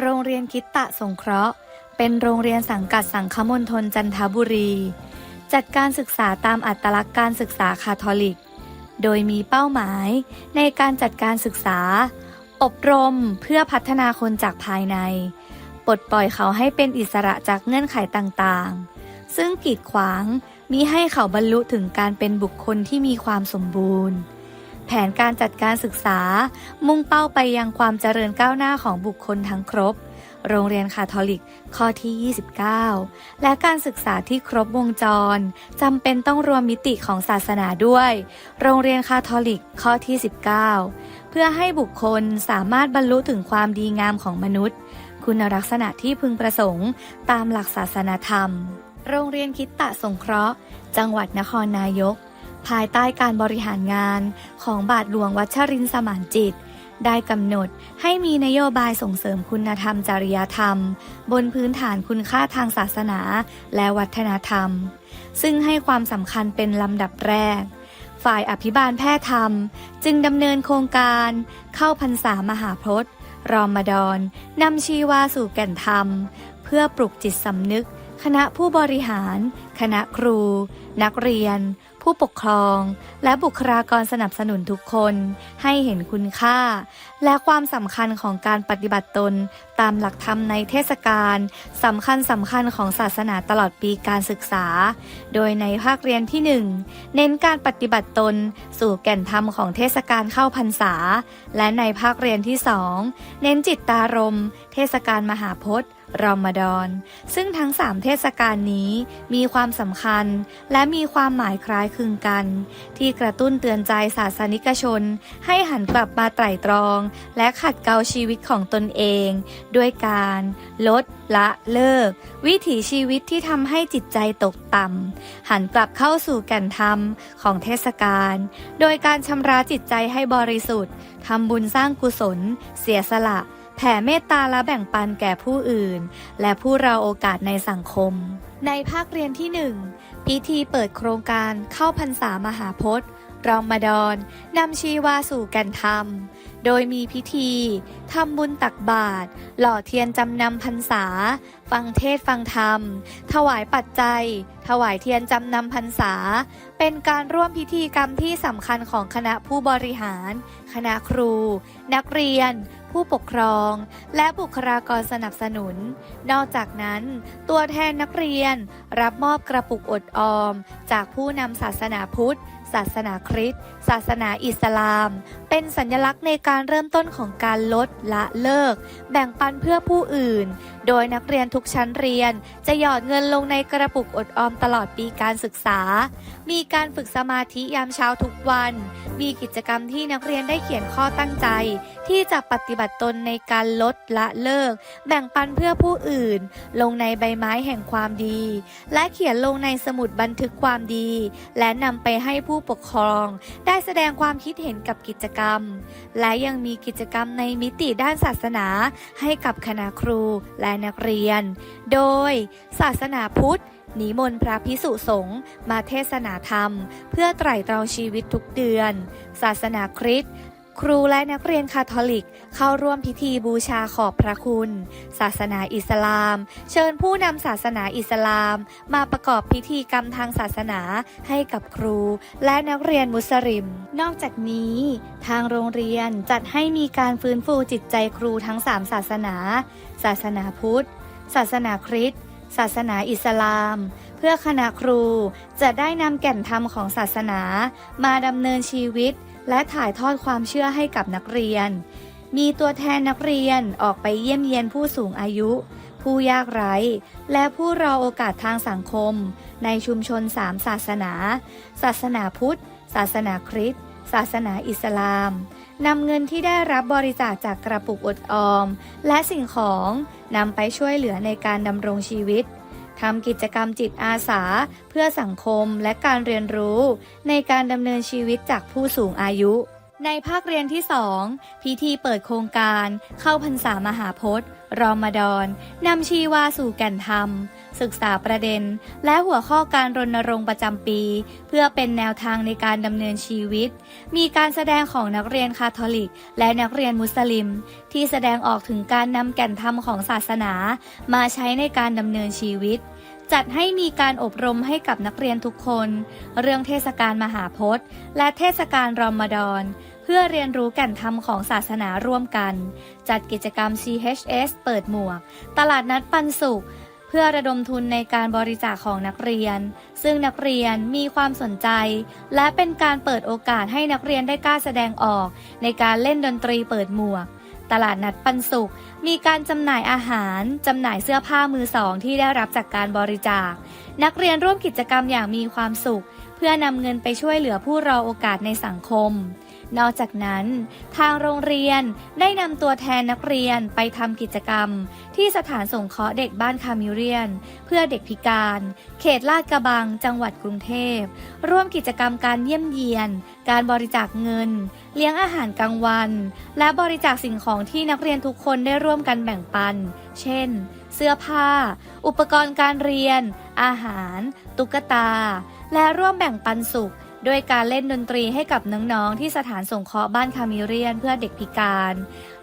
โรงเรียนคิดตะสงเคราะห์ เป็นโรงเรียนสังกัดสังคมณฑลจันทบุรี จัดการศึกษาตามอัตลักษณ์การศึกษาคาทอลิก โดยมีเป้าหมายในการจัดการศึกษา อบรมเพื่อพัฒนาคนจากภายใน ปลดปล่อยเขาให้เป็นอิสระจากเงื่อนไขต่างๆ ซึ่งกีดขวางมิให้เขาบรรลุถึงการเป็นบุคคลที่มีความสมบูรณ์ แผนการจัดการศึกษา มุ่งเป้าไปยังความเจริญก้าวหน้าของบุคคลทั้งครบ โรงเรียนคาทอลิก ข้อที่ 29 และการศึกษาที่ครบวงจรจำเป็นต้องรวมมิติของศาสนาด้วย โรงเรียนคาทอลิก ข้อที่ 19 เพื่อให้บุคคลสามารถบรรลุถึงความดีงามของมนุษย์ คุณลักษณะที่พึงประสงค์ตามหลักศาสนาธรรม โรงเรียนคิดตะสงเคราะห์ จังหวัดนครนายก ภายใต้การบริหารงานของบาทหลวงวัชรินสมานจิต ได้กำหนดให้มีนโยบายส่งเสริมคุณธรรมจริยธรรม บนพื้นฐานคุณค่าทางศาสนาและวัฒนธรรม ซึ่งให้ความสำคัญเป็นลำดับแรก ฝ่ายอภิบาลแพทย์ธรรม จึงดำเนินโครงการ เข้าพรรษามหาพจน์รอมฎอนนำชีวาสู่แก่นธรรม เพื่อปลุกจิตสำนึก คณะผู้บริหาร คณะครู นักเรียน ผู้ปกครอง และบุคลากรสนับสนุนทุกคนให้เห็นคุณค่า และความสำคัญของการปฏิบัติตน ตามหลักธรรมในเทศกาลสำคัญสำคัญของศาสนาตลอดปีการศึกษา โดยในภาคเรียนที่ 1 เน้นการปฏิบัติตน สู่แก่นธรรมของเทศกาลเข้าพรรษา และในภาคเรียนที่ 2 เน้นจิตตารม เทศกาลมหาพจน์ รอมฎอน ซึ่งทั้ง3เทศกาลนี้มีความสำคัญและมีความหมายคล้ายคลึงกัน ที่กระตุ้นเตือนใจศาสนิกชน ให้หันกลับมาไตร่ตรอง และขัดเกลาชีวิตของตนเอง ด้วยการลดละเลิก วิถีชีวิตที่ทำให้จิตใจตกต่ำหันกลับเข้าสู่แก่นธรรมของเทศกาลโดยการชำระจิตใจให้บริสุทธิ์ทำบุญสร้างกุศล เสียสละ แผ่เมตตาและแบ่งปันแก่ผู้อื่น และผู้เราโอกาสในสังคม ในภาคเรียนที่ 1 พิธีเปิดโครงการเข้าพรรษามหาพจน์รอมฎอนนำชีวาสู่แก่นธรรม โดยมีพิธีทำบุญตักบาตรหล่อเทียนจำนำพรรษา ฟังเทศฟังธรรม ถวายปัจจัย ถวายเทียนจำนำพรรษา เป็นการร่วมพิธีกรรมที่สำคัญของคณะผู้บริหาร คณะครู นักเรียน ผู้ปกครอง และบุคลากรสนับสนุน นอกจากนั้น ตัวแทนนักเรียนรับมอบกระปุกอดออม จากผู้นำศาสนาพุทธ ศาสนาคริสต์ศาสนาอิสลาม เป็นสัญลักษณ์ในการเริ่มต้นของการลดละเลิก แบ่งปันเพื่อผู้อื่น โดยนักเรียนทุกชั้นเรียน จะหยอดเงินลงในกระปุกอดออมตลอดปีการศึกษา มีการฝึกสมาธิยามเช้าทุกวัน มีกิจกรรมที่นักเรียนได้เขียนข้อตั้งใจ ที่จะปฏิบัติตนในการลดละเลิก แบ่งปันเพื่อผู้อื่น ลงในใบไม้แห่งความดี และเขียนลงในสมุดบันทึกความดี และนำไปให้ผู้ปกครอง ได้แสดงความคิดเห็นกับกิจกรรม และยังมีกิจกรรมในมิติด้านศาสนา ให้กับคณะครูและนักเรียน โดยศาสนาพุทธนิมนต์พระพิสุสงฆ์มาเทศนาธรรม เพื่อไตร่ตรองชีวิตทุกเดือน ศาสนาคริสต์ ครูและนักเรียนคาทอลิกเข้าร่วมพิธีบูชาขอบพระคุณ ศาสนาอิสลาม เชิญผู้นำศาสนาอิสลาม มาประกอบพิธีกรรมทางศาสนาให้กับครู และนักเรียนมุสลิม นอกจากนี้ ทางโรงเรียนจัดให้มีการฟื้นฟูจิตใจครูทั้ง 3 ศาสนา ศาสนาพุทธ ศาสนาคริสต์ศาสนาอิสลาม เพื่อคณะครูจะได้นำแก่นธรรมของศาสนา มาดำเนินชีวิต และถ่ายทอดความเชื่อให้กับนักเรียน มีตัวแทนนักเรียนออกไปเยี่ยมเยียนผู้สูงอายุ ผู้ยากไร้ และผู้รอโอกาสทางสังคม ในชุมชนสามศาสนา ศาสนาพุทธ ศาสนาคริสต์ ศาสนาอิสลามนำเงินที่ได้รับบริจาคจากกระปุกอดออม และสิ่งของนำไปช่วยเหลือในการดำรงชีวิต ทำกิจกรรมจิตอาสา เพื่อสังคมและการเรียนรู้ ในการดำเนินชีวิตจากผู้สูงอายุ ในภาคเรียนที่2พิธีเปิดโครงการ เข้าพรรษามหาพจน์ รอมฎอนนำชีวาสู่แก่นธรรม ศึกษาประเด็น และหัวข้อการรณรงค์ประจำปี เพื่อเป็นแนวทางในการดำเนินชีวิต มีการแสดงของนักเรียนคาทอลิก และนักเรียนมุสลิม ที่แสดงออกถึงการนำแก่นธรรมของศาสนา มาใช้ในการดำเนินชีวิต จัดให้มีการอบรมให้กับนักเรียนทุกคน เรื่องเทศกาลมหาพจน์ และเทศกาลรอมฎอน เพื่อเรียนรู้แก่นธรรมของศาสนาร่วมกัน จัดกิจกรรม CHS เปิดหมวก ตลาดนัดปันสุข เพื่อระดมทุนในการบริจาคของนักเรียน ซึ่งนักเรียนมีความสนใจ และเป็นการเปิดโอกาสให้นักเรียนได้กล้าแสดงออก ในการเล่นดนตรีเปิดหมวก ตลาดนัดปันสุข มีการจำหน่ายอาหาร จำหน่ายเสื้อผ้ามือสองที่ได้รับจากการบริจาค นักเรียนร่วมกิจกรรมอย่างมีความสุข เพื่อนำเงินไปช่วยเหลือผู้รอโอกาสในสังคม นอกจากนั้น ทางโรงเรียนได้นำตัวแทนนักเรียนไปทำกิจกรรม ที่สถานสงเคราะห์เด็กบ้านคามิเรียน เพื่อเด็กพิการ เขตลาดกระบัง จังหวัดกรุงเทพ ร่วมกิจกรรมการเยี่ยมเยียน การบริจาคเงิน เลี้ยงอาหารกลางวัน และบริจาคสิ่งของที่นักเรียนทุกคนได้ร่วมกันแบ่งปัน เช่น เสื้อผ้า อุปกรณ์การเรียน อาหาร ตุ๊กตา และร่วมแบ่งปันสุข ด้วยการเล่นดนตรีให้กับน้องๆที่สถานสงเคราะห์บ้านคามิเรียนเพื่อเด็กพิการ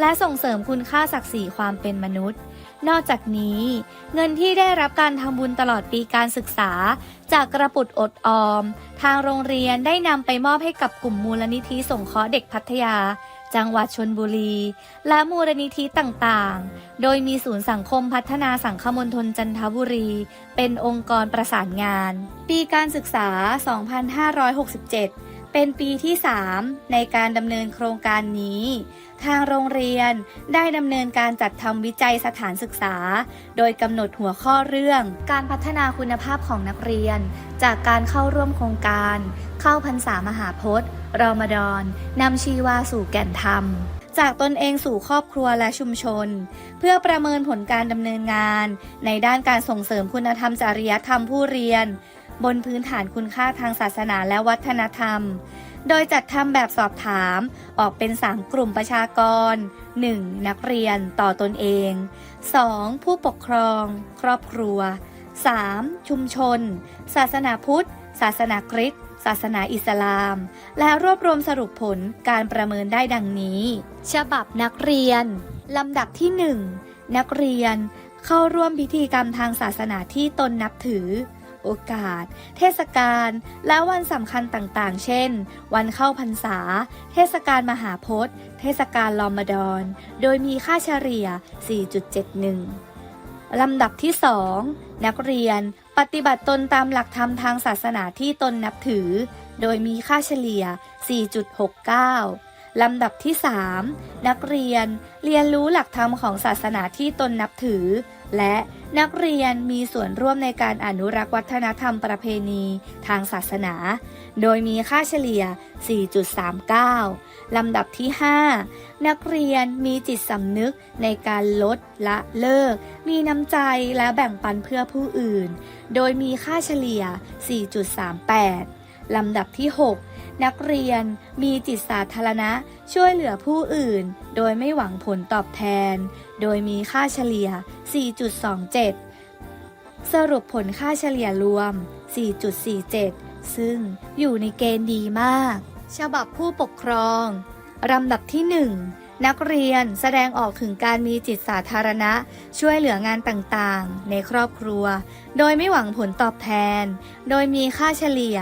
และส่งเสริมคุณค่าศักดิ์ศรีความเป็นมนุษย์ นอกจากนี้ เงินที่ได้รับการทำบุญตลอดปีการศึกษา จากกระปุกอดออม ทางโรงเรียนได้นำไปมอบให้กับกลุ่มมูลนิธิสงเคราะห์เด็กพัทยา จังหวัดชนบุรี และมูลนิธิต่างๆ โดยมีศูนย์สังคมพัฒนาสังคมณฑลจันทบุรี เป็นองค์กรประสานงาน ปีการศึกษา 2567 เป็นปีที่ 3 ในการดำเนินโครงการนี้ ทางโรงเรียนได้ดำเนินการจัดทำวิจัยสถานศึกษา โดยกำหนดหัวข้อเรื่อง การพัฒนาคุณภาพของนักเรียน จากการเข้าร่วมโครงการ เข้าพรรษามหาพจน์ รอมฎอนนำชีวาสู่แก่นธรรม จากตนเองสู่ครอบครัวและชุมชน เพื่อประเมินผลการดำเนินงาน ในด้านการส่งเสริมคุณธรรมจริยธรรมผู้เรียน บนพื้นฐานคุณค่าทางศาสนาและวัฒนธรรม โดยจัดทำแบบสอบถามออกเป็น 3 กลุ่มประชากร 1. นักเรียนต่อตนเอง 2. ผู้ปกครอง ครอบครัว 3. ชุมชน ศาสนาพุทธ ศาสนาคริสต์ศาสนาอิสลาม และรวบรวมสรุปผลการประเมินได้ดังนี้ ฉบับนักเรียน ลำดับที่ 1 นักเรียนเข้าร่วมพิธีกรรมทางศาสนาที่ตนนับถือ โอกาส เทศกาล และวันสำคัญต่างๆ เช่น วันเข้าพรรษา เทศกาลมหาพจน์ เทศกาลลอมฎอน โดยมีค่าเฉลี่ย 4.71 ลำดับที่ 2 นักเรียนปฏิบัติตนตามหลักธรรมทางศาสนาที่ตนนับถือ โดยมีค่าเฉลี่ย 4.69ลำดับที่ 3 นักเรียนเรียนรู้หลักธรรมของศาสนาที่ตนนับถือ และนักเรียนมีส่วนร่วมในการอนุรักษ์วัฒนธรรมประเพณีทางศาสนา โดยมีค่าเฉลี่ย 4.39 ลำดับที่ 5 นักเรียนมีจิตสำนึกในการลดละเลิก มีน้ำใจและแบ่งปันเพื่อผู้อื่น โดยมีค่าเฉลี่ย 4.38 ลำดับที่ 6นักเรียนมีจิตสาธารณะช่วยเหลือผู้อื่น โดยไม่หวังผลตอบแทน โดยมีค่าเฉลี่ย 4.27 สรุปผลค่าเฉลี่ยรวม 4.47 ซึ่งอยู่ในเกณฑ์ดีมาก ฉบับผู้ปกครองลำดับที่ 1 นักเรียนแสดงออกถึงการมีจิตสาธารณะ ช่วยเหลืองานต่างๆ ในครอบครัว โดยไม่หวังผลตอบแทน โดยมีค่าเฉลี่ย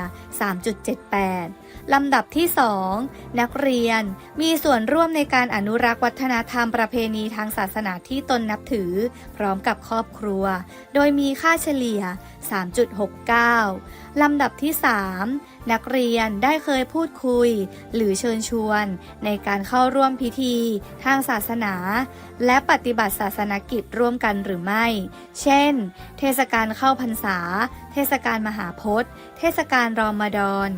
3.78 ลำดับที่ 2 นักเรียนมีส่วนร่วมในการอนุรักษ์วัฒนธรรมประเพณีทางศาสนาที่ตนนับถือ พร้อมกับครอบครัว โดยมีค่าเฉลี่ย 3.69 ลำดับที่ 3 นักเรียนได้เคยพูดคุย หรือเชิญชวน ในการเข้าร่วมพิธี ทางศาสนา และปฏิบัติศาสนกิจร่วมกันหรือไม่ เช่น เทศกาลเข้าพรรษา เทศกาลมหาพจน์ เทศกาลรอมฎอน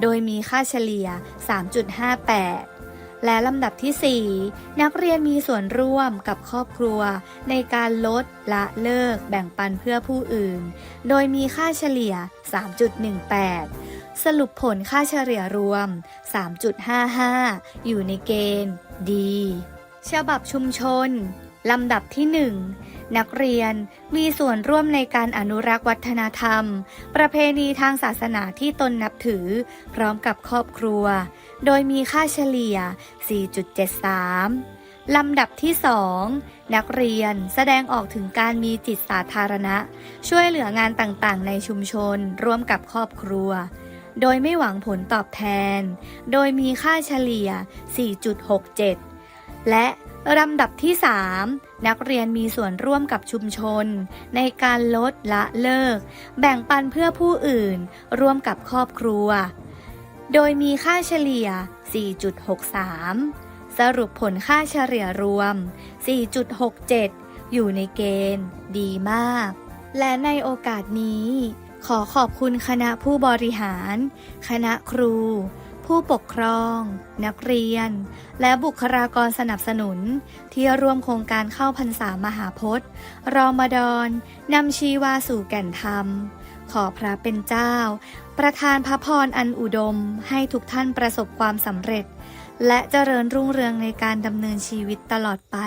โดยมีค่าเฉลี่ย 3.58และลำดับที่ 4 นักเรียนมีส่วนร่วมกับครอบครัว ในการลดละเลิกแบ่งปันเพื่อผู้อื่น โดยมีค่าเฉลี่ย 3.18 สรุปผลค่าเฉลี่ยรวม 3.55 อยู่ในเกณฑ์ดีฉบับชุมชน ลำดับที่ 1 นักเรียนมีส่วนร่วมในการอนุรักษ์วัฒนธรรม ประเพณีทางศาสนาที่ตนนับถือ พร้อมกับครอบครัว โดยมีค่าเฉลี่ย 4.73ลำดับที่ 2 นักเรียนแสดงออกถึงการมีจิตสาธารณะ ช่วยเหลืองานต่างๆ ในชุมชน ร่วมกับครอบครัว โดยไม่หวังผลตอบแทน โดยมีค่าเฉลี่ย 4.67 และลำดับที่ 3 นักเรียนมีส่วนร่วมกับชุมชน ในการลดละเลิก แบ่งปันเพื่อผู้อื่น ร่วมกับครอบครัว โดยมีค่าเฉลี่ย 4.63 สรุปผลค่าเฉลี่ยรวม 4.67 อยู่ในเกณฑ์ ดีมาก และในโอกาสนี้ ขอขอบคุณคณะผู้บริหาร คณะครู ผู้ปกครอง นักเรียน และบุคลากรสนับสนุน ที่ร่วมโครงการเข้าพรรษามหาพจน์ รอมฎอนนำชีวาสู่แก่นธรรม ขอพระเป็นเจ้า ประทานพระพรอันอุดมให้ทุกท่านประสบความสำเร็จ และเจริญรุ่งเรืองในการดำเนินชีวิตตลอดไป